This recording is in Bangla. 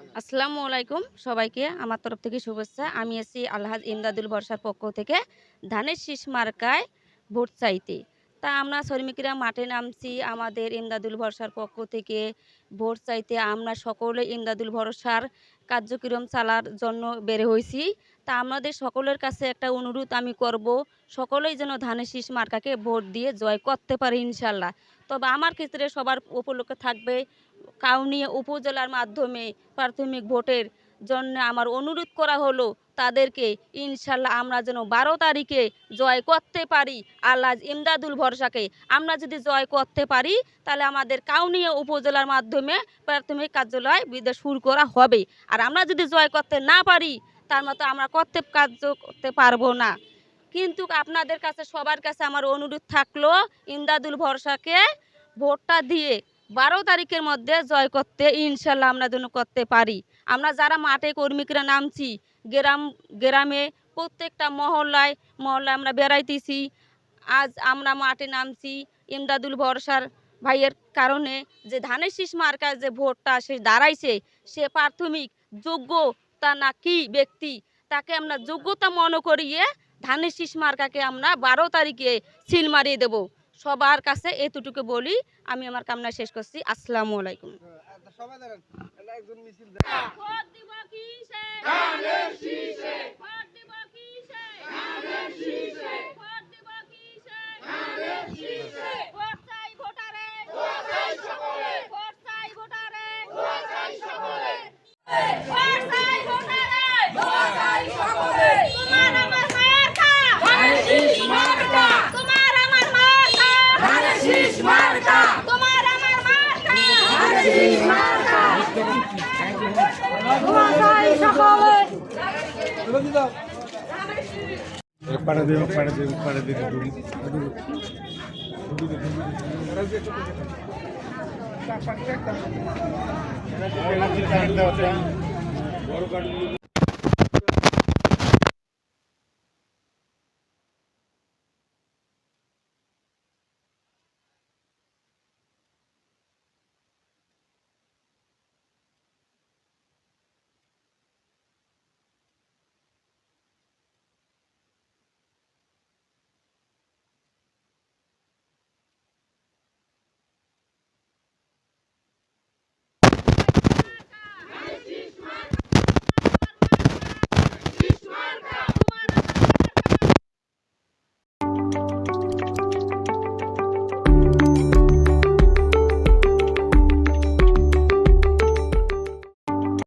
আসসালামু আলাইকুম সবাইকে আমার তরফ থেকে শুভেচ্ছা। আমি এসি আলহাজ ইমদাদুল বর্ষার পক্ষ থেকে ধানের শীষ মার্কায় ভোট চাইতে। তা আমরা শ্রমিকরা মাঠে নামছি, আমাদের ইমদাদুল ভরসার পক্ষ থেকে ভোট চাইতে আমরা সকলে ইমদাদুল ভরসার কার্যক্রম চালার জন্য বের হয়েছি। তা আমাদের সকলের কাছে একটা অনুরোধ আমি করব, সকলেই যেন ধানের শীষ মার্কাকে ভোট দিয়ে জয় করতে পারে ইনশাল্লাহ। তবে আমার ক্ষেত্রে সবার উপলক্ষে থাকবে কাউনিয়া উপজেলার মাধ্যমে প্রাথমিক ভোটের জন্য আমার অনুরোধ করা হলো, তাদেরকে ইনশাল্লাহ আমরা যেন বারো তারিখে জয় করতে পারি। আল্লাহ ইমদাদুল ভরসাকে আমরা যদি জয় করতে পারি, তাহলে আমাদের কাউনিয়া উপজেলার মাধ্যমে প্রাথমিক কার্যালয় বিদেশ শুরু করা হবে। আর আমরা যদি জয় করতে না পারি, তার মতো আমরা করতে কার্য করতে পারব না। কিন্তু আপনাদের কাছে, সবার কাছে আমার অনুরোধ থাকল, ইমদাদুল ভরসাকে ভোটটা দিয়ে বারো তারিখের মধ্যে জয় করতে, ইনশাল্লাহ আমরা যেন করতে পারি। আমরা যারা মাঠে কর্মীরা নামছি, গ্রাম, গ্রামে প্রত্যেকটা মহল্লায় মহল্লায় আমরা বেড়াইতেছি। আজ আমরা মাঠে নামছি ইমদাদুল ভরসার ভাইয়ের কারণে যে ধানের শীষ মার্কার যে ভোটটা সে দাঁড়াইছে, সে প্রাথমিক যোগ্যতা না কি ব্যক্তি, তাকে আমরা যোগ্যতা মনে করিয়ে ধানের শীষ মার্কাকে আমরা বারো তারিখে সিল মারিয়ে দেবো। সবার কাছে এতটুকু বলি আমি আমার কামনা শেষ করছি। আসসালামু আলাইকুম সবাই দাঁড়ান এটা একজন মিছিল ভোট দিব কিসে ধানের শীষে ভোট দিব কিসে ধানের শীষে ভোট দিব কিসে ধানের শীষে ভোট চাই ভোটারে ভোট চাই সকলে ভোট চাই ভোটারে ভোট চাই সকলে ভোট চাই ভোটারে ভোট চাই সকলে তোমার আমার মার্কা ধানের শীষ মার্কা তোমার আমার মার্কা ধানের শীষ মার্কা তোমার আমার মার্কা ধানের শীষ মার্কা পাড়া দেব পাড়া দেব পাড়া দেব ডুবি ডুবি